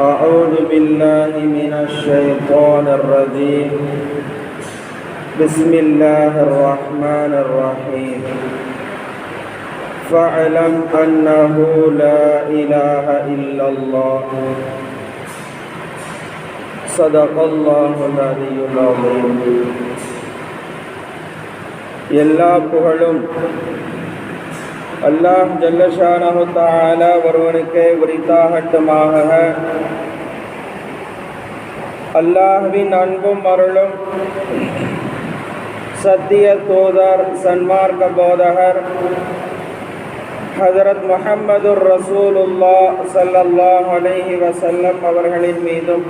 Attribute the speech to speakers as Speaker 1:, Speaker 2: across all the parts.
Speaker 1: أعوذ بالله من الشيطان الرجيم بسم الله الرحمن الرحيم فاعلم أنه لا إله إلا الله صدق الله العلي العظيم எல்லா புகழும் அல்லாஹ் ஜல்லஷானு தால ஒருவனுக்கே உரித்தாகட்டுமாக. அல்லாஹ்வின் அன்பும் அருளும் சத்திய தூதர் சன்மார்க்க போதகர் ஹதரத் முஹம்மதுர் ரசூலுல்லா ஸல்லல்லாஹு அலைஹி வசல்லம் அவர்களின் மீதும்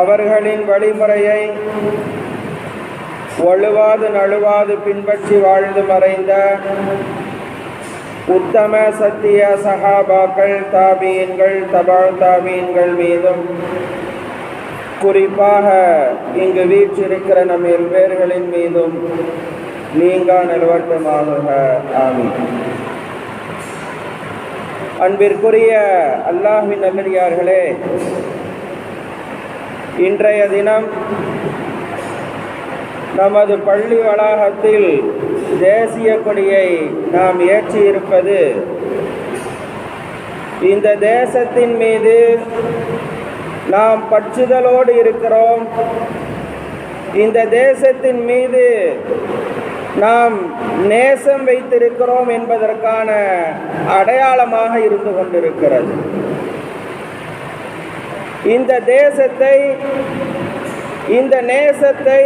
Speaker 1: அவர்களின் வழிமுறையை வலுவாது நழுவாது பின்பற்றி வாழ்ந்து மறைந்த உத்தம சத்திய சஹாபாக்கள் தாபீன்கள் தபால் தாபீன்கள் மீதும் குறிப்பாக இங்கு வீற்றிருக்கிற நம் பேர்களின் மீதும் நீங்கா நிலவட்டமாக ஆமி அன்பிற்குரிய அல்லாஹின் நல்லடியார்களே இன்றைய தினம் நமது பள்ளி வளாகத்தில் தேசிய கொடியை நாம் ஏற்றியிருப்பது இந்த தேசத்தின் மீது நாம் பற்றுதலோடு இருக்கிறோம். இந்த தேசத்தின் மீது நாம் நேசம் வைத்திருக்கிறோம் என்பதற்கான அடையாளமாக இருந்து கொண்டிருக்கிறது. இந்த தேசத்தை இந்த நேசத்தை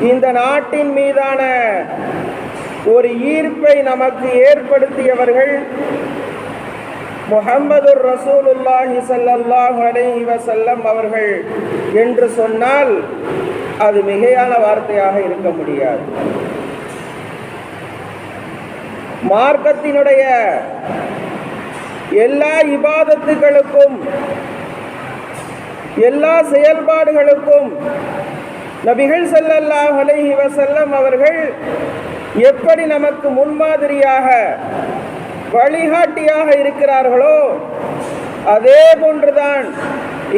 Speaker 1: இந்த நாட்டின் மீதான ஒரு ஈர்ப்பை நமக்கு ஏற்படுத்தியவர்கள் முகமது ரசூலுல்லாஹி சல்லாஹு அலைஹி வசல்லம் அவர்கள் என்று சொன்னால் அது மிகையான வார்த்தையாக இருக்க முடியாது. மார்க்கத்தினுடைய எல்லா இபாதத்துகளுக்கும் எல்லா செயல்பாடுகளுக்கும் நபிகள் செல்லல்லாஹ் அலைஹி வசல்லம் அவர்கள் எப்படி நமக்கு முன்மாதிரியாக வழிகாட்டியாக இருக்கிறார்களோ அதே போன்றுதான்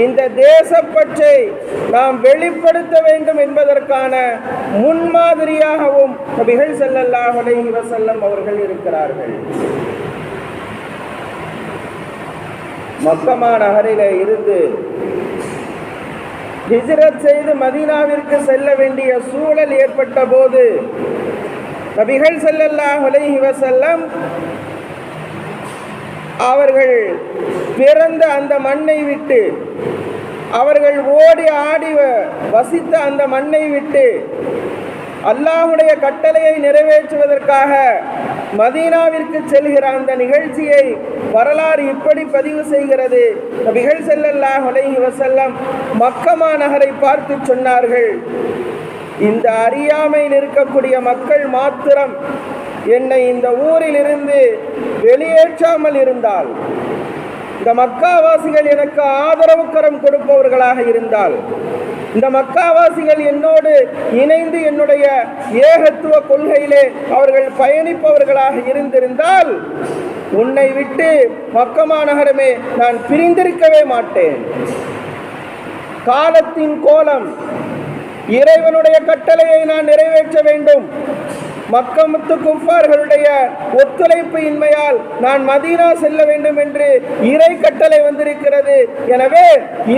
Speaker 1: இந்த தேசப்பற்றை நாம் வெளிப்படுத்த வேண்டும் என்பதற்கான முன்மாதிரியாகவும் நபிகள் செல்லல்லாஹ் அலைஹி வசல்லம் அவர்கள் இருக்கிறார்கள். மக்கமா நகரில இருந்து ஹிஜ்ரத் செய்து மதீனாவிற்கு செல்ல வேண்டிய சூழல் ஏற்பட்ட போது நபிகள் செல்லல்லாஹ் உலகி வசல்லம் அவர்கள் பிறந்த அந்த மண்ணை விட்டு அவர்கள் ஓடி ஆடி வசித்த அந்த மண்ணை விட்டு அல்லாஹுடைய கட்டளையை நிறைவேற்றுவதற்காக மதீனாவிற்கு செல்கிற அந்த நிகழ்ச்சியை வரலாறு இப்படி பதிவு செய்கிறது. நபிகள் செல்லல்லாஹ் அலைஹி வசல்லம் மக்கமா நகரை பார்த்து சொன்னார்கள். இந்த அறியாமையில் இருக்கக்கூடிய மக்கள் மாத்திரம் என்னை இந்த ஊரில் இருந்து வெளியேற்றாமல் இருந்தால் இந்த மக்காவாசிகள் எனக்கு ஆதரவு கரம் கொடுப்பவர்களாக இருந்தால் இந்த மக்காவாசிகள் என்னோடு இணைந்து என்னுடைய ஏகத்துவ கொள்கையிலே அவர்கள் பயணிப்பவர்களாக இருந்திருந்தால் உன்னை விட்டு மக்கமா நகரமே நான் பிரிந்திருக்கவே மாட்டேன். காலத்தின் கோலம் இறைவனுடைய கட்டளையை நான் நிறைவேற்ற வேண்டும். மக்கமுத்து குஃபார்களுடைய ஒத்துழைப்பு இன்மையால் நான் மதீனா செல்ல வேண்டும் என்று இறை கட்டளை வந்திருக்கிறது. எனவே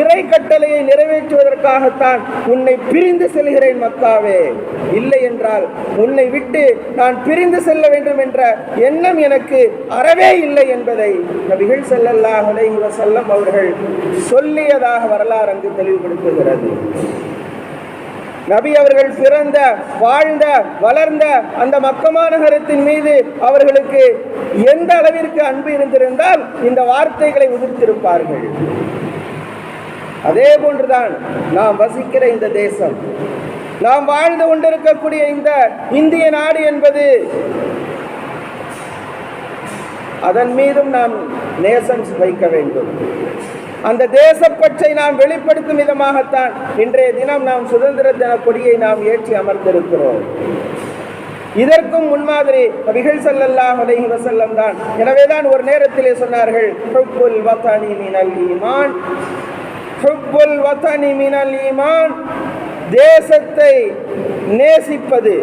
Speaker 1: இறை கட்டளையை நிறைவேற்றுவதற்காகத்தான் உன்னை பிரிந்து செல்கிறேன் மக்காவே. இல்லை என்றால் உன்னை விட்டு நான் பிரிந்து செல்ல வேண்டும் என்ற எண்ணம் எனக்கு அறவே இல்லை என்பதை நபிகள் செல்லல்லாஹ் செல்லம் அவர்கள் சொல்லியதாக வரலாறு அங்கு தெளிவுபடுத்துகிறது. நபி அவர்கள் பிறந்த வாழ்ந்த வளர்ந்த அந்த மக்கமா நகரத்தின் மீது அவர்களுக்கு எந்த அளவிற்கு அன்பு இருந்திருந்தால் இந்த வார்த்தைகளை உதிர்த்திருப்பார்கள். அதே போன்றுதான் நாம் வசிக்கிற இந்த தேசம். நாம் வாழ்ந்து கொண்டிருக்கக்கூடிய இந்த இந்திய நாடு என்பது அதன் மீதும் நாம் நேசம் வைக்க வேண்டும். அந்த தேசப்பற்றை நாம் வெளிப்படுத்தும் விதமாகத்தான் இன்றைய தினம் நாம் சுதந்திர தின கொடியை நாம் ஏற்றி அமர்ந்திருக்கிறோம். இதற்கும் முன்மாதிரி நபிகள் ஸல்லல்லாஹு அலைஹி வஸல்லம் தான். எனவேதான் ஒரு நேரத்திலே சொன்னார்கள் ஹுப்புல் வத்தனி மினல் ஈமான் ஹுப்புல் வத்தனி மினல் ஈமான். தேசத்தை நேசிப்பது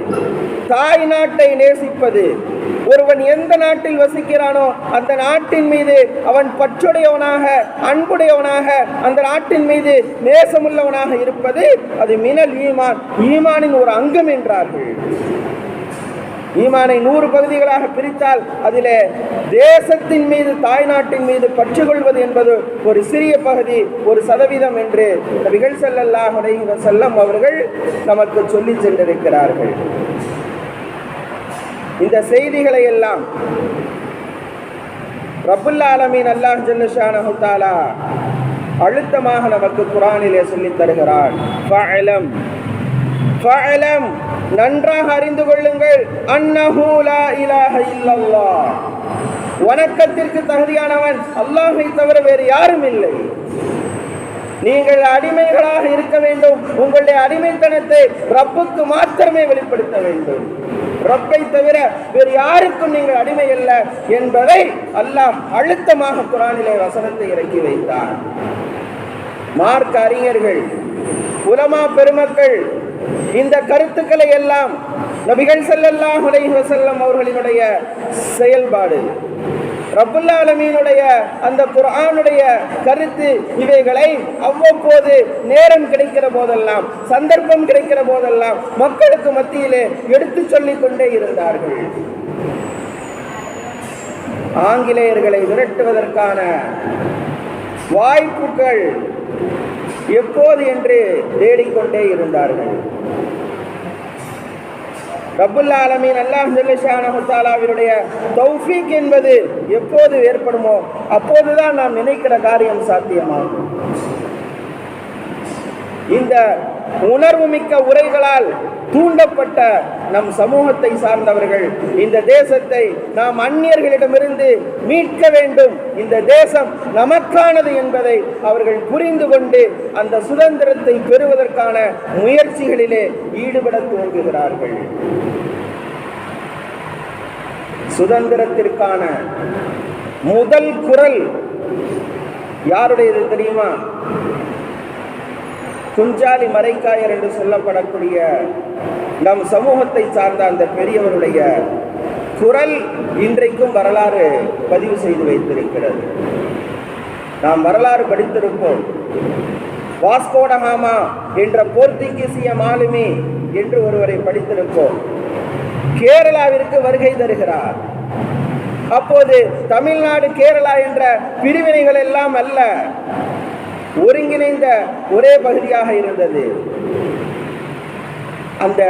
Speaker 1: தாய் நாட்டை நேசிப்பது ஒருவன் எந்த நாட்டில் வசிக்கிறானோ அந்த நாட்டின் மீது அவன் பற்றுடையவனாக அன்புடையவனாக அந்த நாட்டின் மீது நேசமுள்ளவனாக இருப்பது அது மினல் ஈமான். ஈமானின் ஒரு அங்கம் என்றார்கள். ஈமானை நூறு பகுதிகளாக பிரித்தால் அதிலே தேசத்தின் மீது தாய்நாட்டின் மீது பற்று கொள்வது என்பது ஒரு சிறிய பகுதி ஒரு சதவீதம் என்று நபிகள் ஸல்லல்லாஹு செல்லம் அவர்கள் நமக்கு சொல்லி சென்றிருக்கிறார்கள். இந்த செய்திகளை எல்லாம் ரபுல்லா ஆலமீன் அல்லாஹ் ஜல்லஷானஹு அழுத்தமாக நமக்கு குரானிலே சொல்லித் தருகிறான். ஃபஅலம் நன்றாக அறிந்து கொள்ளுங்கள். அன்னஹு லா இலாஹ இல்லல்லாஹ். வணக்கத்திற்கு தகுதியானவன் அல்லாஹை தவிர வேறு யாரும் இல்லை. நீங்கள் அடிமைகளாக இருக்க வேண்டும். உங்களுடைய அடிமைத்தனத்தை ரப்புக்கு மாத்திரமே வெளிப்படுத்த வேண்டும். ரப்பை தவிர வேறு யாருக்கும் நீங்கள் அடிமை அல்ல என்பதை அல்லாம் அழுத்தமாக குரானிலே வசனத்தை இறக்கி வைத்தார். மார்க் அறிஞர்கள் உலமா பெருமக்கள் இந்த கருத்துக்களை எல்லாம் நபிகள் செல்லல்லாம் அலைஹி வஸல்லம் அவர்களினுடைய செயல்பாடு. ரபுல்லாலமீனுடைய அந்த குரானுடைய கருத்து இவைகளை அவ்வப்போது நேரம் கிடைக்கிற போதெல்லாம் சந்தர்ப்பம் கிடைக்கிற போதெல்லாம் மக்களுக்கு மத்தியிலே எடுத்து சொல்லிக் கொண்டே இருந்தார்கள். ஆங்கிலேயர்களை விரட்டுவதற்கான வாய்ப்புகள் எப்போது என்று தேடிக்கொண்டே இருந்தார்கள். ரப்புல் ஆலமீன் அல்லாஹ் ஜல்லஷானஹு தஆலாவினுடைய தௌஃபீக் என்பது எப்போது ஏற்படுமோ அப்போதுதான் நாம் நினைக்கிற காரியம் சாத்தியமாகும். இந்த உணர்வு மிக்க உரைகளால் தூண்டப்பட்ட நம் சமூகத்தை சார்ந்தவர்கள் இந்த தேசத்தை நாம் அந்நியர்களிடமிருந்து மீட்க வேண்டும். இந்த தேசம் நமக்கானது என்பதை அவர்கள் புரிந்து கொண்டு அந்த சுதந்திரத்தை பெறுவதற்கான முயற்சிகளிலே ஈடுபட துவங்குகிறார்கள். சுதந்திரத்திற்கான முதல் குரல் யாருடையது தெரியுமா? குஞ்சாலி மறைக்காயர் என்று சொல்லப்படக்கூடிய நம் சமூகத்தை சார்ந்த அந்த பெரியவருடைய குரல் இன்றைக்கும் வரலாறு பதிவு செய்து வைத்திருக்கிறது. நாம் வரலாறு படித்திருப்போம். வாஸ்கோடகாமா என்ற போர்த்துகீசிய மாலுமி என்று ஒருவரை படித்திருப்போம். கேரளாவிற்கு வருகை தருகிறார். அப்போது தமிழ்நாடு கேரளா என்ற பிரிவினைகள் எல்லாம் அல்ல. ஒருங்கிணைந்த ஒரே பகுதியாக இருந்தது. அந்த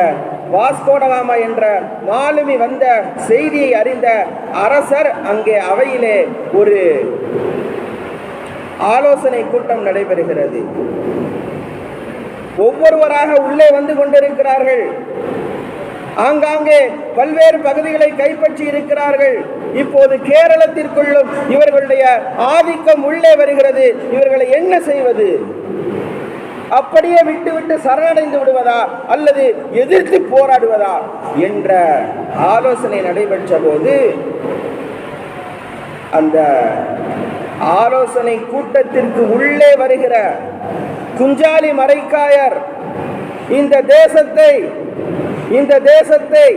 Speaker 1: வாஸ்கோடகாமா என்ற மாலுமி வந்த செய்தியை அறிந்த அரசர் அங்கே அவையிலே ஒரு ஆலோசனை கூட்டம் நடைபெறுகிறது. ஒவ்வொருவராக உள்ளே வந்து கொண்டிருக்கிறார்கள். ஆங்காங்கே பல்வேறு பகுதிகளை கைப்பற்றி இருக்கிறார்கள். இப்போது கேரளத்திற்குள்ளும் இவர்களுடைய ஆதிக்கம் உள்ளே வருகிறது. இவர்களை என்ன செய்வது? அப்படியே விட்டுவிட்டு சரணடைந்து விடுவதா? அல்லது எதிர்த்து போராடுவதா? என்ற ஆலோசனை நடைபெற்ற போது அந்த ஆலோசனை கூட்டத்திற்கு உள்ளே வருகிற குஞ்சாலி மறைக்காயர் இந்த தேசத்தை இந்த தேசத்தை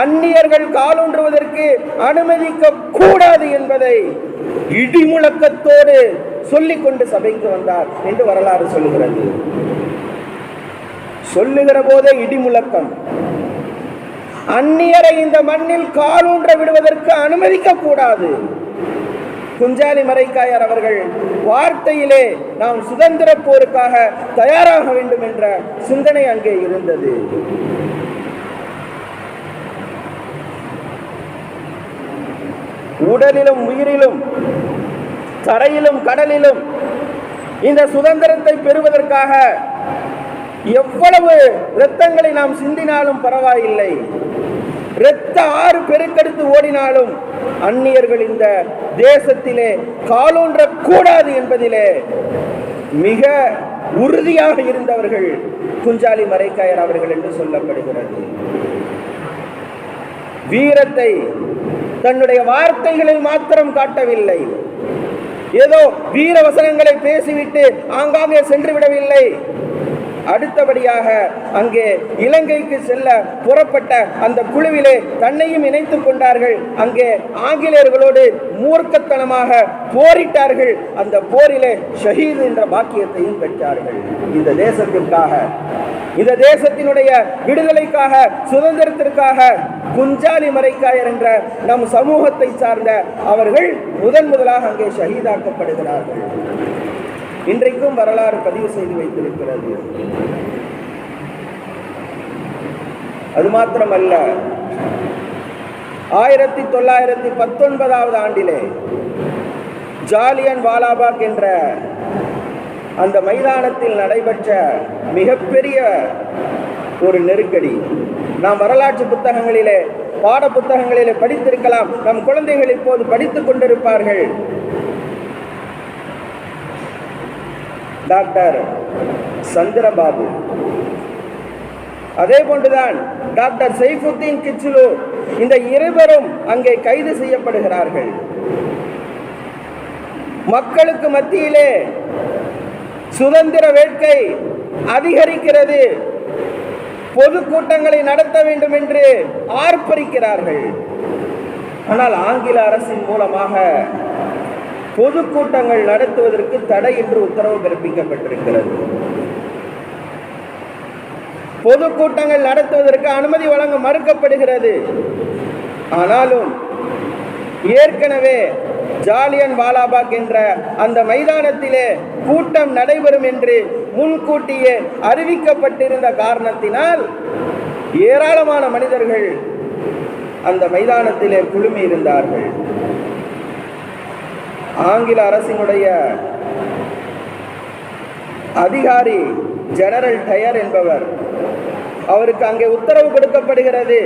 Speaker 1: அந்நியர்கள் காலூன்றுவதற்கு அனுமதிக்க கூடாது என்பதை இடிமுழக்கத்தோடு சொல்லிக் கொண்டு சபைக்கு வந்தார் என்று வரலாறு சொல்லுகிறது. சொல்லுகிற போதே இடிமுழக்கம். அந்நியரை இந்த மண்ணில் காலூன்ற விடுவதற்கு அனுமதிக்க கூடாது குஞ்சாலி மரைக்காயர் அவர்கள் வார்த்தையிலே நாம் சுதந்திர போருக்காக தயாராக வேண்டும் என்ற சிந்தனை அங்கே இருந்தது. உடலிலும் உயிரிலும் தரையிலும் கடலிலும் இந்த சுதந்திரத்தை பெறுவதற்காக எவ்வளவு இரத்தங்களை நாம் சிந்தினாலும் பரவாயில்லை. இரத்த ஆறு பெருக்கெடுத்து ஓடினாலும் அந்நியர்கள் இந்த தேசத்திலே காலூன்ற கூடாது என்பதிலே மிக உறுதியாக இருந்தவர்கள் குஞ்சாலி மரைக்காயர் அவர்கள் என்று சொல்லப்படுகிறது. வீரத்தை தன்னுடைய வார்த்தைகளில் மாத்திரம் காட்டவில்லை. ஏதோ வீர வசனங்களை பேசிவிட்டு ஆங்காங்கே சென்று விடவில்லை. அடுத்தபடியாக அங்கே இலங்கைக்கு செல்ல புறப்பட்ட அந்த குழுவிலே தன்னையும் இணைத்துக் கொண்டார்கள். அங்கே ஆங்கிலேயர்களோடு மூர்க்கத்தனமாக போரிட்டார்கள். அந்த போரிலே ஷஹீத் என்ற பாக்கியத்தையும் பெற்றார்கள். இந்த தேசத்திற்காக இந்த தேசத்தினுடைய விடுதலைக்காக சுதந்திரத்திற்காக குஞ்சாலி மரைக்காயர் என்ற நம் சமூகத்தை சார்ந்த அவர்கள் முதன் முதலாக அங்கே ஷஹீதாக்கப்படுகிறார்கள். இன்றைக்கும் வரலாறு பதிவு செய்து வைத்திருக்கிறது. அது மாத்திரமல்ல ஆயிரத்தி தொள்ளாயிரத்தி பத்தொன்பதாவது ஆண்டிலே ஜாலியன் வாலாபாக் என்ற அந்த மைதானத்தில் நடைபெற்ற மிகப்பெரிய ஒரு நெருக்கடி. நாம் வரலாற்று புத்தகங்களிலே பாட புத்தகங்களிலே படித்திருக்கலாம். நம் குழந்தைகள் இப்போது படித்துக் கொண்டிருப்பார்கள். டாக்டர் சந்திரபாபு. அதே போன்றுதான் டாக்டர் சைஃபுத்தீன் கிச்சுலு இந்த இருவரும் அங்கே கைது செய்யப்படுகிறார்கள். மக்களுக்கு மத்தியிலே சுதந்திர வேட்கை அதிகரிக்கிறது. பொதுக்கூட்டங்களை நடத்த வேண்டும் என்று ஆர்ப்பரிக்கிறார்கள். ஆனால் ஆங்கில அரசின் மூலமாக பொதுக்கூட்டங்கள் நடத்துவதற்கு தடை என்று உத்தரவு பிறப்பிக்கப்பட்டிருக்கிறது. பொதுக்கூட்டங்கள் நடத்துவதற்கு அனுமதி வழங்க மறுக்கப்படுகிறது. ஆனாலும் ஏற்கனவே ஜாலியன் வாலாபாக் என்ற அந்த மைதானத்திலே கூட்டம் நடைபெறும் என்று முன்கூட்டியே அறிவிக்கப்பட்டிருந்த காரணத்தினால் ஏராளமான மனிதர்கள் அந்த மைதானத்திலே குழுமி இருந்தார்கள் ஆங்கில அரசினுடைய அதிகாரி ஜெனரல் டயர் என்பவர். அவருக்கு அங்கே உத்தரவு கொடுக்கப்படுகிறது.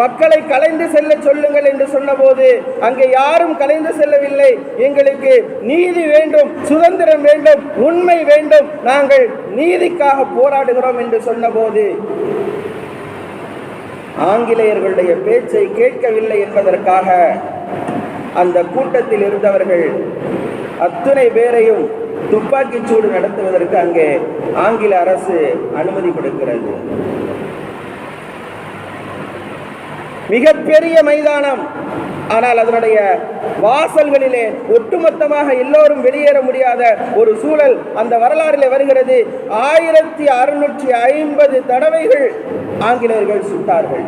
Speaker 1: மக்களை கலைந்து செல்ல சொல்லுங்கள் என்று சொன்னபோது அங்கே யாரும் கலைந்து செல்லவில்லை. எங்களுக்கு நீதி வேண்டும் சுதந்திரம் வேண்டும் உண்மை வேண்டும். நாங்கள் நீதிக்காக போராடுகிறோம் என்று சொன்னபோது ஆங்கிலேயர்களுடைய பேச்சை கேட்கவில்லை என்பதற்காக அந்த கூட்டத்தில் இருந்தவர்கள் அத்துணை பேரையும் துப்பாக்கிச் சூடு நடத்துவதற்கு அங்கே ஆங்கில அரசு அனுமதி கொடுக்கிறது. மிகப்பெரிய மைதானம். ஆனால் அதனுடைய வாசல்களிலே ஒட்டுமொத்தமாக எல்லோரும் வெளியேற முடியாத ஒரு சூழல் அந்த வரலாறிலே வருகிறது. ஆயிரத்தி அறுநூற்றி ஐம்பது தடவைகள் ஆங்கிலேயர்கள் சுட்டார்கள்.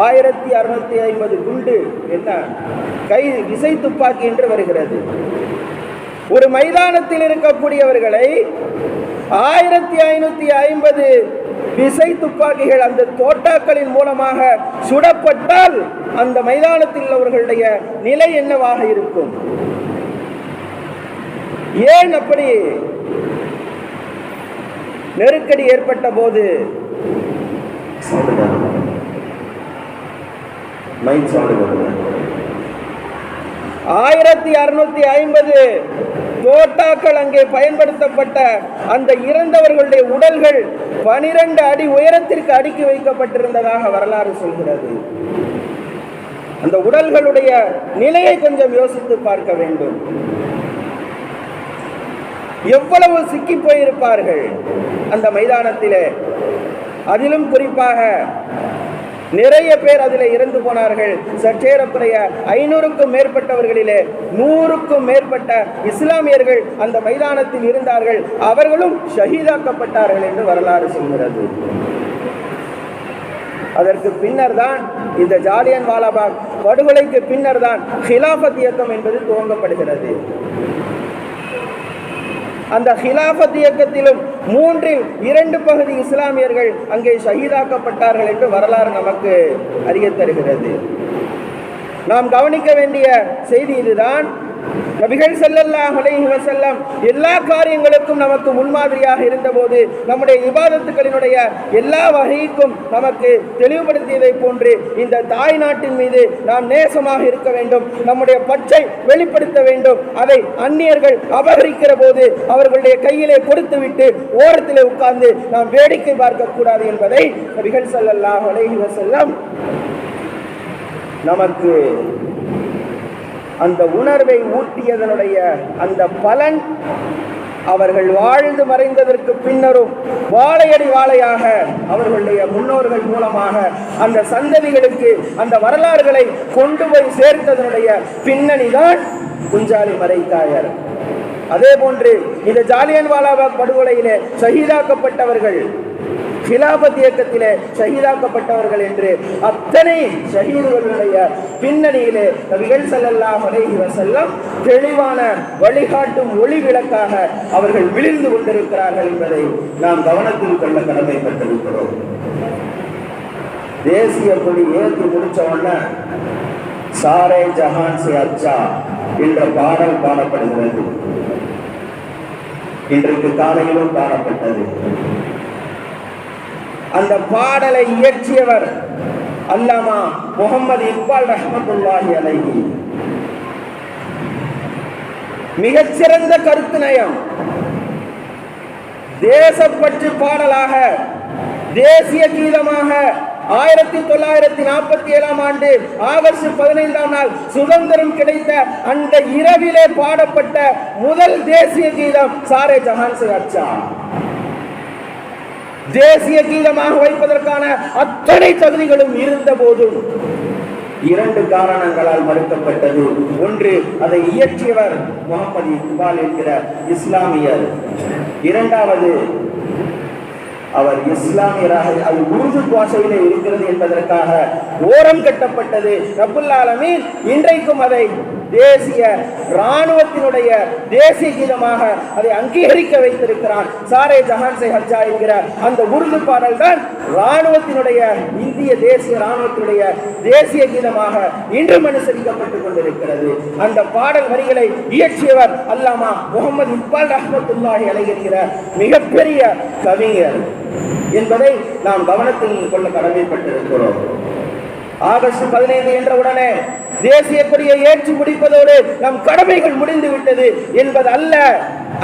Speaker 1: ஆயிரத்தி அறுநூத்தி ஐம்பது குண்டு என்ன? கை விசை துப்பாக்கி என்று வருகிறது. ஒரு மைதானத்தில் இருக்கக்கூடியவர்களை ஆயிரத்தி ஐநூத்தி ஐம்பது விசை துப்பாக்கிகள் அந்த தோட்டாக்களின் மூலமாக சுடப்பட்டால் அந்த மைதானத்தில் உள்ளவர்களுடைய நிலை என்னவாக இருக்கும்? ஏன் அப்படி நெருக்கடி ஏற்பட்ட போது? மைக் சவுண்ட் ஆயிரத்தி அறுநூத்தி ஐம்பது தோட்டாக்கள் அங்கே பயன்படுத்தப்பட்ட அந்த இறந்தவர்களுடைய உடல்கள் பனிரெண்டு அடி உயரத்திற்கு அடுக்கி வைக்கப்பட்டிருந்ததாக வரலாறு சொல்கிறது. அந்த உடல்களுடைய நிலையை கொஞ்சம் யோசித்து பார்க்க வேண்டும். எவ்வளவு சிக்கி போயிருப்பார்கள் அந்த மைதானத்திலே. அதிலும் குறிப்பாக நிறைய பேர் அதில் இறந்து போனார்கள். சற்றேறக்குறைய ஐநூறுக்கும் மேற்பட்டவர்களிலே நூறுக்கும் மேற்பட்ட இஸ்லாமியர்கள் அந்த மைதானத்தில் இருந்தார்கள். அவர்களும் ஷஹீதாக்கப்பட்டார்கள் என்று வரலாறு சொல்கிறது. அதற்கு பின்னர் தான் இந்த ஜாலியன் வாலாபாக் படுகொலைக்கு பின்னர் தான் ஹிலாபத் இயக்கம் என்பது துவங்கப்படுகிறது. அந்த ஹிலாபத் இயக்கத்திலும் மூன்றில் இரண்டு பகுதி இஸ்லாமியர்கள் அங்கே ஷஹீதாக்கப்பட்டார்கள் என்று வரலாறு நமக்கு அறிய தருகிறது. நாம் கவனிக்க வேண்டிய செய்தி இதுதான். நபிகள் செல்லல்லா அலைஹி செல்லம் எல்லா காரியங்களுக்கும் நமக்கு முன்மாதிரியாக இருந்தபோது நம்முடைய விவாதத்துக்களினுடைய எல்லா வகைக்கும் நமக்கு தெளிவுபடுத்தியதை போன்று இந்த தாய் நாட்டின் மீது நாம் நேசமாக இருக்க வேண்டும் நம்முடைய பச்சை வெளிப்படுத்த வேண்டும். அதை அந்நியர்கள் அபகரிக்கிற போது அவர்களுடைய கையிலே கொடுத்துவிட்டு ஓரத்திலே உட்கார்ந்து நாம் வேடிக்கை பார்க்கக்கூடாது என்பதை நபிகள் செல்லல்லா அலைஹி செல்லம் நமக்கு அந்த உணர்வை ஊட்டியதனுடைய அந்த பலன் அவர்கள் வாழ்ந்து மறைந்ததற்கு பின்னரும் வாழையடி வாழையாக அவர்களுடைய முன்னோர்கள் மூலமாக அந்த சந்ததிகளுக்கு அந்த வரலாறுகளை கொண்டு போய் சேர்த்ததனுடைய பின்னணிதான் குஞ்சாலி மறைத்தாயர் அதே போன்று இந்த ஜாலியன் வாலாபாக் படுகொலையிலே சகிதாக்கப்பட்டவர்கள் ஹிலாபத் இயக்கத்திலே ஷஹீதாக்கப்பட்டவர்கள் என்று அத்தனை ஷஹீதுகளுடைய பின்னணியிலே நபிகள் செல்லல்லாம் அலைஹி வஸல்லம் தெளிவான வழிகாட்டும் ஒளி விளக்காக அவர்கள் விழுந்து கொண்டிருக்கிறார்கள் என்பதை நாம் கவனத்தில் கொள்ள கடமைப்பட்டிருக்கிறோம். தேசிய கொடி ஏற்றி முடிச்ச உடனே சாரே ஜஹான் சே அச்சா என்ற பாடல் பாடப்படுகிறது இன்றைக்கு காலையிலும் பாடப்பட்டது அந்த பாடலை இயற்றியவர் அல்லாமா முகமது இக்பால் ரஹமத்துல்லாஹி அலைஹி. மிகச்சிறந்த கருத்து நயம். தேசப்பற்று பாடலாக தேசிய கீதமாக ஆயிரத்தி தொள்ளாயிரத்தி நாற்பத்தி ஏழாம் ஆண்டு ஆகஸ்ட் பதினைந்தாம் நாள் சுதந்திரம் கிடைத்த அந்த இரவிலே பாடப்பட்ட முதல் தேசிய கீதம் சாரே ஜஹான் சே அச்சா தேசிய கீதமாக வைப்பதற்கான அத்தனை தகுதிகளும் இருந்த போதும் இரண்டு காரணங்களால் மறுக்கப்பட்டது. ஒன்று அதை இயற்றியவர் முகமது இக்பால் என்கிற இஸ்லாமியர். இரண்டாவது அவர் இஸ்லாமியராக அது உருது பாஷையிலே இருக்கிறது என்பதற்காக ஓரம் கட்டப்பட்டது. ரபுல்லாலமீன் இன்றைக்கும் அதை தேசிய ராணுவத்தினுடைய தேசிய கீதமாக அதை அங்கீகரிக்க வைத்திருக்கிறான். சாரே ஜஹான் சே ஹஜ்ஜா என்கிற அந்த உருது பாடல் தான் இராணுவத்தினுடைய இந்திய தேசிய ராணுவத்தினுடைய தேசிய கீதமாக இன்றும் அனுசரிக்கப்பட்டுக் கொண்டிருக்கிறது. அந்த பாடல் வரிகளை இயற்றியவர் அல்லாமா முகமது இக்பால் ரஹ்மத்துல்லாஹி அலைகிற மிகப்பெரிய கவிஞர் என்பதை நாம் கவனத்தில் கொள்ள கடமைப்பட்டிருக்கிறோம். ஆகஸ்ட் பதினைந்து என்ற உடனே தேசிய கொடியை ஏற்றி முடிப்பதோடு நம் கடமைகள் முடிந்து விட்டது என்பது அல்ல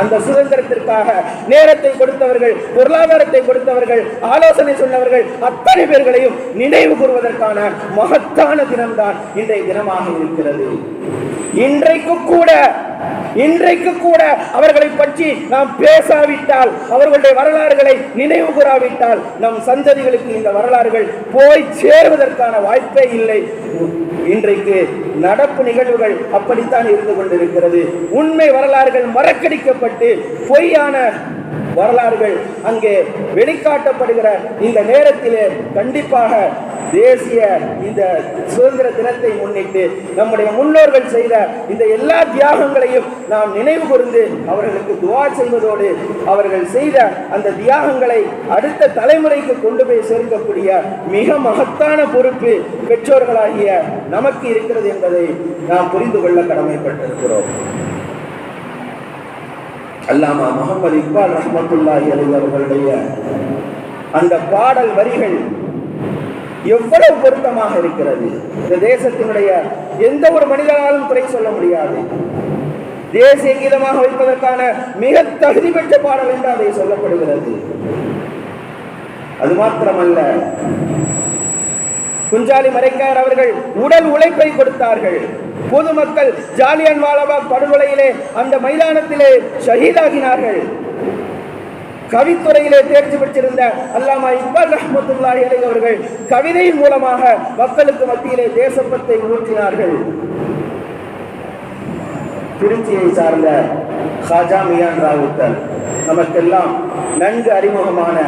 Speaker 1: அந்த சுதந்திரத்திற்காக நேரத்தை கொடுத்தவர்கள் பொருளாதாரத்தை கொடுத்தவர்கள் ஆலோசனை சொன்னவர்கள் அத்தனை பேர்களையும் நினைவு கூறுவதற்கான மகத்தான தினம்தான் இன்றைய தினமாக இருக்கிறது. இன்றைக்கு கூட இன்றைக்கு கூட அவர்களை பற்றி நாம் பேசாவிட்டால் அவர்களுடைய வரலாறுகளை நினைவு கூறாவிட்டால் நம் சந்ததிகளுக்கு இந்த வரலாறுகள் போய் சேருவதற்கான வாய்ப்பே இல்லை. இன்றைக்கு நடப்பு நிகழ்வுகள் அப்படித்தான் இருந்து கொண்டிருக்கிறது. உண்மை வரலாறுகள் மறக்கடிக்கப்பட்டு பொய்யான வரலாறுகள் அங்கே வெளிக்காட்டப்படுகிற இந்த நேரத்திலே கண்டிப்பாக தேசிய இந்த சுதந்திர தினத்தை முன்னிட்டு நம்முடைய முன்னோர்கள் செய்த இந்த எல்லா தியாகங்களையும் நாம் நினைவு கூர்ந்து அவர்களுக்கு துவா செய்வதோடு அவர்கள் செய்த அந்த தியாகங்களை அடுத்த தலைமுறைக்கு கொண்டு போய் சேர்க்கக்கூடிய மிக மகத்தான பொறுப்பு பெற்றோர்களாகிய நமக்கு இருக்கிறது என்பதை நாம் புரிந்து கொள்ள கடமைப்பட்டிருக்கிறோம். அல்லாமா முகமது இக்பால் ரஹமத்துல்லாஹி அலி அவர்களுடைய அந்த பாடல் வரிகள் எவ்வளவு பொருத்தமாக இருக்கிறது? இந்த தேசத்தினுடைய எந்த ஒரு மனிதனாலும் குறை சொல்ல முடியாது. தேசிய கீதமாக வைப்பதற்கான மிக தகுதி பெற்ற பாடல் என்று அதை சொல்லப்படுகிறது. அது மாத்திரமல்ல. குஞ்சாலி மறைக்கார் அவர்கள் உடல் உழைப்பை கொடுத்தார்கள். பொதுமக்கள் ஜாலியன் வாலாபாக் படுகொலையிலே அந்த மைதானத்திலே ஷஹீதாகினார்கள். கவித்துறையிலே தேர்ச்சி பெற்றிருந்த அல்லாமா இக்பால் ரஹ்மத்துல்லாஹி அலைஹி அவர்கள் கவிதையின் மூலமாக மக்களுக்கு மத்தியிலே தேசப்பத்தை ஊற்றினார்கள். திருச்சியை சார்ந்த ஹாஜா மியான் ராவுத்தர் நமக்கெல்லாம் நன்கு அறிமுகமான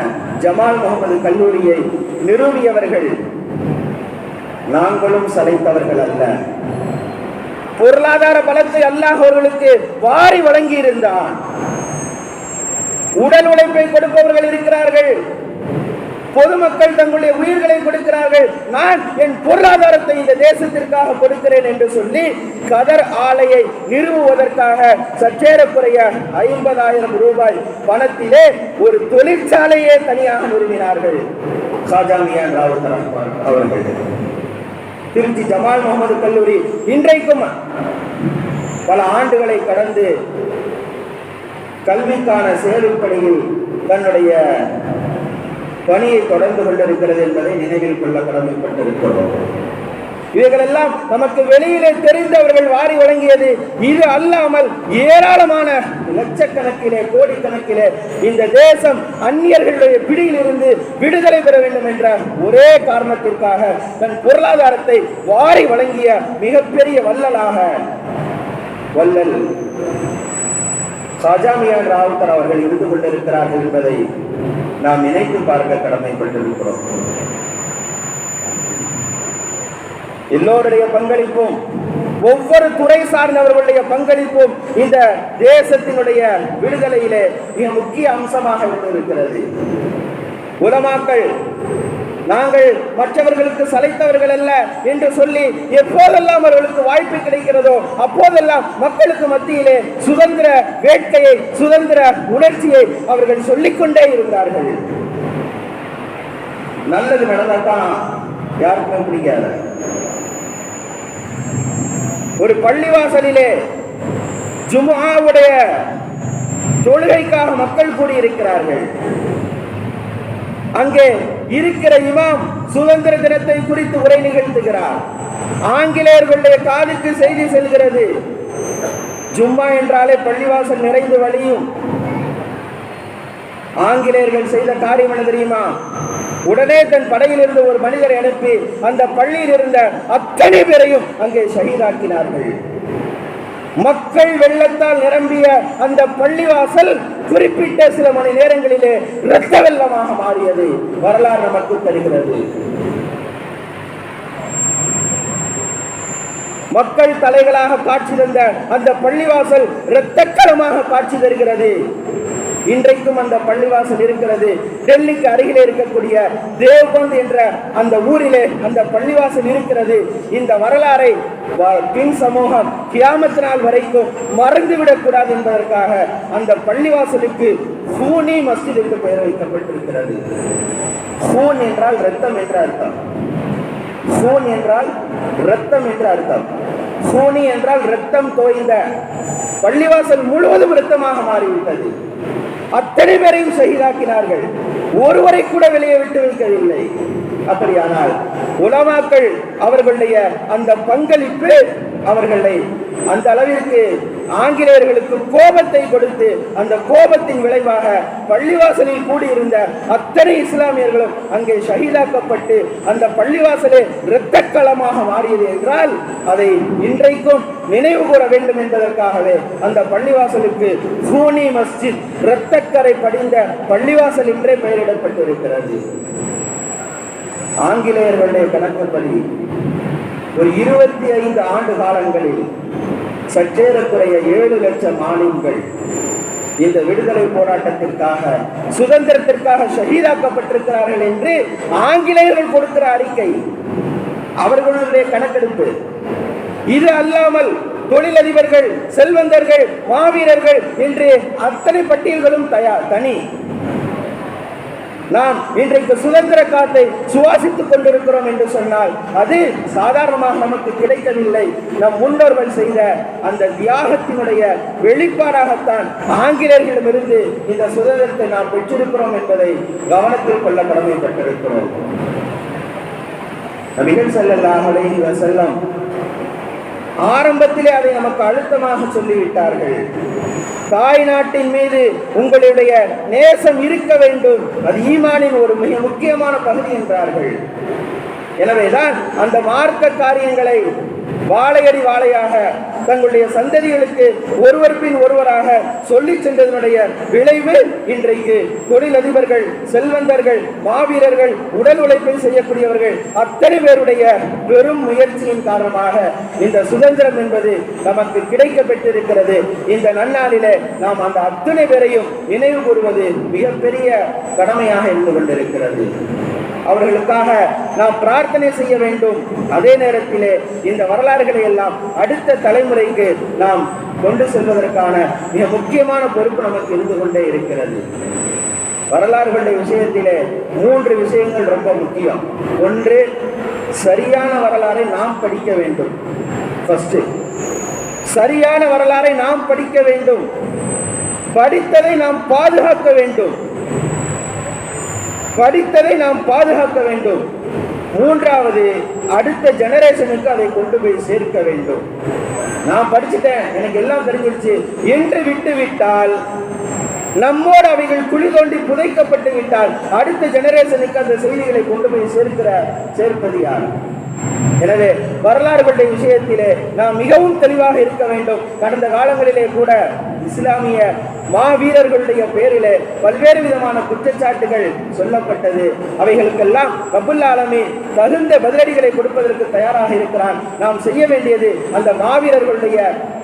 Speaker 1: ஜமால் முகமது கல்லூரியை நிறுவியவர்கள். நாங்களும் சளைத்தவர்கள் அல்ல. பொருளாதார பலத்தை அல்லாஹ் அவர்களுக்கு வாரி வழங்கி இருந்தான் உடல் உழைப்பை கொடுப்பவர்கள் இருக்கிறார்கள். பொதுமக்கள் தங்களுடைய உயிர்களை கொடுக்கிறார்கள். நான் என் பொருளாதாரத்தை இந்த தேசத்திற்காக கொடுக்கிறேன் என்று சொல்லி கதர் ஆலையை நிறுவுவதற்காக சற்றேறக்குறைய ஐம்பதாயிரம் ரூபாய் பணத்திலே ஒரு தொழிற்சாலையே தனியாக நிறுவினார்கள். அவர்கள். திருச்சி ஜமால் முகமது கல்லூரி. இன்றைக்கும் பல ஆண்டுகளை கடந்து கல்விக்கான சேவைப்பணியில் தன்னுடைய பணியை தொடர்ந்து கொண்டிருக்கிறது என்பதை நினைவில் கொள்ள கடமைப்பட்டிருக்கிறோம். இவைகளெல்லாம் நமக்கு வெளியிலே தெரிந்தவர்கள் வாரி வழங்கியது இது அல்லாமல் ஏராளமான லட்சக்கணக்கிலே கோடிக்கணக்கிலே இந்த தேசம் அந்நியர்களுடைய பிடியிலிருந்து விடுதலை பெற வேண்டும் என்ற ஒரே காரணத்திற்காக தன் பொருளாதாரத்தை வாரி வழங்கிய மிகப்பெரிய வள்ளலாக வள்ளல் ஷாஜாமியான் ராவுத்தர் அவர்கள் இருந்து கொண்டிருக்கிறார்கள் என்பதை நாம் நினைத்து பார்க்க கடமைப்பட்டிருக்கிறோம். எல்லோருடைய பங்களிப்பும் ஒவ்வொரு துறை சார்ந்தவர்களுடைய பங்களிப்பும் இந்த தேசத்தினுடைய விடுதலையிலே மிக முக்கிய அம்சமாக இருக்கிறது உலமாக்கள் நாங்கள் மற்றவர்களுக்கு சளைத்தவர்கள் அல்ல என்று சொல்லி எப்போதெல்லாம் அவர்களுக்கு வாய்ப்பு கிடைக்கிறதோ அப்போதெல்லாம் மக்களுக்கு மத்தியிலே சுதந்திர வேட்கையை சுதந்திர உணர்ச்சியை அவர்கள் சொல்லிக்கொண்டே இருந்தார்கள். நல்லது நடந்தாதான் யாருக்கும் பிடிக்காது. ஒரு பள்ளிவாசலிலே ஜுமாவுடைய தொழுகைக்காக மக்கள் கூடியிருக்கிறார்கள். அங்கே இருக்கிற இமாம் சுதந்திர தினத்தை குறித்து உரை நிகழ்த்துகிறார். ஆங்கிலேயர்களுடைய காதுக்கு செய்தி செல்கிறது. ஜும்மா என்றாலே பள்ளிவாசல் நிறைந்து வழியும். ஆங்கிலேயர்கள் செய்த காரியம் என்ன தெரியுமா? உடனே தன் படையில் இருந்த ஒரு மனிதரை அனுப்பி அந்த பள்ளியில் இருந்த அத்தனை பேரையும் அங்கே ஷஹீதாக்கினார்கள். மக்கள் வெள்ளத்தால் நிரம்பிய அந்த பள்ளிவாசல் குறிப்பிட்ட சில மணி நேரங்களிலே இரத்த வெள்ளமாக மாறியது. வரலாறு நமக்கு தருகிறது. மக்கள் தலைகளாக காட்சி தந்த அந்த பள்ளிவாசல் இரத்தக்கரமாக காட்சி தருகிறது. இன்றைக்கும் அந்த பள்ளிவாசல் இருக்கிறது. டெல்லிக்கு அருகிலே இருக்கக்கூடிய தேவ்பந்த் என்ற அந்த ஊரிலே அந்த பள்ளிவாசல் இருக்கிறது. இந்த வரலாறை பின் சமூகம் கியாமத்து நாள் வரைக்கும் மறந்துவிடக் கூடாது என்பதற்காக அந்த பள்ளிவாசலுக்கு ஹூனி மஸ்ஜித் என்று பெயர் வைக்கப்பட்டிருக்கிறது. ஹூன் என்றால் ரத்தம் என்ற அர்த்தம். சோனி என்றால் ரத்தம் என்று அர்த்தம். சோனி என்றால் ரத்தம் தோய்ந்த பள்ளிவாசல் முழுவதும் ரத்தமாக மாறிவிட்டது. அத்தனை பேரையும் சகிதாக்கினார்கள். ஒருவரை கூட வெளியே விட்டு வைக்கவில்லை அப்படியானால் உலமாக்கள் அவர்களுடைய அந்த பங்களிப்பு அவர்களை அந்த அளவிற்கு ஆங்கிலேயர்களுக்கு கோபத்தை கொடுத்து அந்த கோபத்தின் விளைவாக பள்ளிவாசலில் கூடியிருந்த அத்தனை இஸ்லாமியர்களும் அங்கே ஷஹீதாக்கப்பட்டு அந்த பள்ளிவாசலே இரத்தக்களமாக மாறியது என்றால் அதை இன்றைக்கும் நினைவு கூற வேண்டும் என்பதற்காகவே அந்த பள்ளிவாசலுக்கு சூனி மஸ்ஜித் இரத்தக்கரை படிந்த பள்ளிவாசல் என்றே பெயரிடப்பட்டிருக்கிறது. ஆங்கிலேயர்களுடைய கணக்குப்படி ஒரு இருபத்தி ஐந்து ஆண்டு காலங்களில் சற்றேறக்குறைய ஏழு லட்சம் ஆளுங்கள் இந்த விடுதலை போராட்டத்திற்காக சுதந்திரத்திற்காக ஷஹீதாக்கப்பட்டிருக்கிறார்கள் என்று ஆங்கிலேயர்கள் கொடுக்கிற அறிக்கை. அவர்களுடைய கணக்கெடுப்பு. இது அல்லாமல் தொழிலதிபர்கள் செல்வந்தர்கள் மாவீரர்கள் என்று அத்தனை பட்டியல்களும் தயார் தனி. நாம் இன்றைக்கு சுதந்திர காத்தை சுவாசித்துக் கொண்டிருக்கிறோம் என்று சொன்னால் அது சாதாரணமாக நமக்கு கிடைக்கவில்லை. நம் முன்னோர்கள் செய்த அந்த தியாகத்தினுடைய வெளிப்பாடாகத்தான் ஆங்கிலேயர்களிடமிருந்து இந்த சுதந்திரத்தை நாம் பெற்றிருக்கிறோம் என்பதை கவனத்தில் கொள்ள கடமைப்பட்டிருக்கிறோம். நபிகள் ஸல்லல்லாஹு அலைஹி வஸல்லம் ஆரம்பத்திலே அதை நமக்கு அழுத்தமாக சொல்லிவிட்டார்கள். தாய் நாட்டின் மீது உங்களுடைய நேசம் இருக்க வேண்டும். அது ஈமானின் ஒரு மிக முக்கியமான பகுதி என்றார்கள். எனவேதான் அந்த மார்க்க காரியங்களை வாழையடி வாழையாக தங்களுடைய சந்ததிகளுக்கு ஒருவர் பின் ஒருவராக சொல்லி சென்றதனுடைய விளைவு இன்றைக்கு தொழிலதிபர்கள் செல்வந்தர்கள் மாவீரர்கள் உடல் உழைப்பை செய்யக்கூடியவர்கள் அத்தனை பேருடைய பெரும் முயற்சியின் காரணமாக இந்த சுதந்திரம் என்பது நமக்கு கிடைக்கப்பட்டிருக்கிறது. இந்த நன்னாளிலே நாம் அந்த அத்தனை பேரையும் நினைவு கூறுவது மிகப்பெரிய கடமையாக இருந்து கொண்டிருக்கிறது. அவர்களுக்காக நாம் பிரார்த்தனை செய்ய வேண்டும். அதே நேரத்திலே இந்த வரலாறுகளை எல்லாம் அடுத்த தலைமுறைக்கு நாம் கொண்டு செல்வதற்கான மிக முக்கியமான பொறுப்பு நமக்கு இருந்து கொண்டே இருக்கிறது. வரலாறுகளுடைய விஷயத்திலே மூன்று விஷயங்கள் ரொம்ப முக்கியம். ஒன்று சரியான வரலாறை நாம் படிக்க வேண்டும். ஃபஸ்ட்டு சரியான வரலாறை நாம் படிக்க வேண்டும். படித்ததை நாம் பாதுகாக்க வேண்டும். படித்ததை நாம் பாதுகாக்க வேண்டும். மூன்றாவது அடுத்த ஜெனரேஷனுக்கு அதை கொண்டு போய் சேர்க்க வேண்டும். நான் படிச்சுட்டேன் எனக்கு எல்லாம் தெரிஞ்சிருச்சு. என்று விட்டு விட்டால் நம்மோடு அவைகள் குழி தோண்டி புதைக்கப்பட்டு விட்டால் அடுத்த ஜெனரேஷனுக்கு அந்த செய்திகளை கொண்டு போய் சேர்க்கிற சேர்ப்பது யார்? எனவே வரலாறுகளுடைய விஷயத்திலே நாம் மிகவும் தெளிவாக இருக்க வேண்டும். கடந்த காலங்களிலே கூட இஸ்லாமிய மாவீரர்களுடைய பேரிலே பல்வேறு விதமான குற்றச்சாட்டுகள் சொல்லப்பட்டது. அவைகளுக்கெல்லாம் ரபுல் ஆலமே தகுந்த பதிலடிகளை கொடுப்பதற்கு தயாராக இருக்கிறான். நாம் செய்ய வேண்டியது அந்த மாவீரர்களுடைய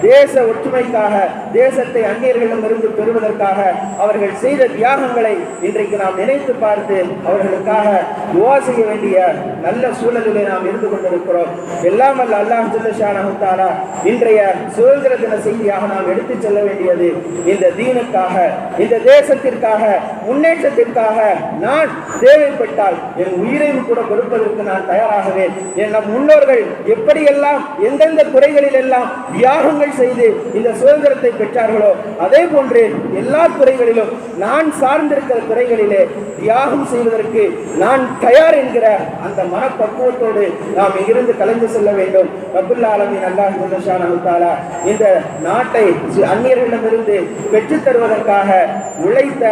Speaker 1: தேச ஒற்றுமைக்காக தேசத்தை அந்நியர்களிடமிருந்து பெறுவதற்காக அவர்கள் செய்த தியாகங்களை இன்றைக்கு நாம் நினைத்து பார்த்து அவர்களுக்காக துவா செய்ய வேண்டிய நல்ல சூழலிலே நாம் இருந்து கொண்டிருக்கிறோம். எல்லாம் அல்ல அல்லாஹ் ஜல்லஷானஹுத்தாரா இன்றைய சுதந்திர தின செய்தியாக நாம் எடுத்துச் செல்ல வேண்டியது இந்த தீனுக்காக இந்த தேசத்திற்காக முன்னேற்றத்திற்காக நான் தேவைப்பட்டால் என் உயிரையும் கூட கொடுப்பதற்கு நான் தயாராகவேன் என் நம் முன்னோர்கள் எப்படியெல்லாம் எந்தெந்த துறைகளில் எல்லாம் தியாகங்கள் செய்து இந்த சுதந்திரத்தை பெற்றார்களோ அதே போன்று எல்லா துறைகளிலும் நான் சார்ந்திருக்கிற துறைகளிலே தியாகம் செய்வதற்கு நான் தயார் என்கிற அந்த மனப்பக்குவத்தோடு நாம் இங்கிருந்து கலந்து செல்ல வேண்டும். அப்துல்லா ஆலமின் அல்லாஹ் சந்தோஷா தஆலா இந்த நாட்டை அந்நியர்களிடமிருந்து பெற்றுத் தருவதற்காக உழைத்த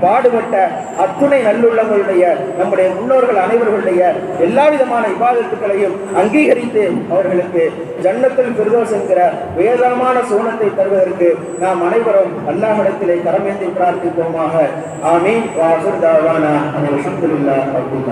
Speaker 1: பாடுபட்ட அத்துணை நல்லுள்ளங்களுடைய நம்முடைய முன்னோர்கள் அனைவர்களுடைய எல்லா விதமான இபாதத்துக்களையும் அங்கீகரித்து அவர்களுக்கு ஜன்னத்தில் பிரதோஷம் என்கிற வேதமான சோனத்தை தருவதற்கு நாம் அனைவரும் அல்லாஹிடத்திலே கரமேந்தி பிரார்த்திப்போமாக. ஆமீன். வாசுர் தாவானா. அல்ஹம்துலில்லாஹ் ரப்பில்